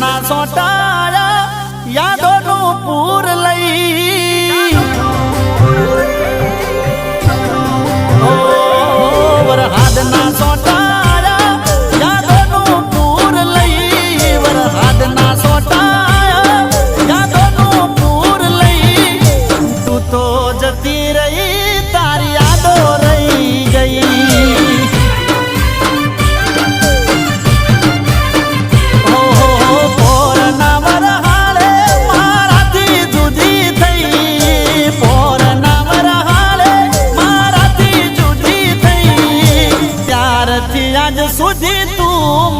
ना सोटाळा याद નથી આજ સુધી તું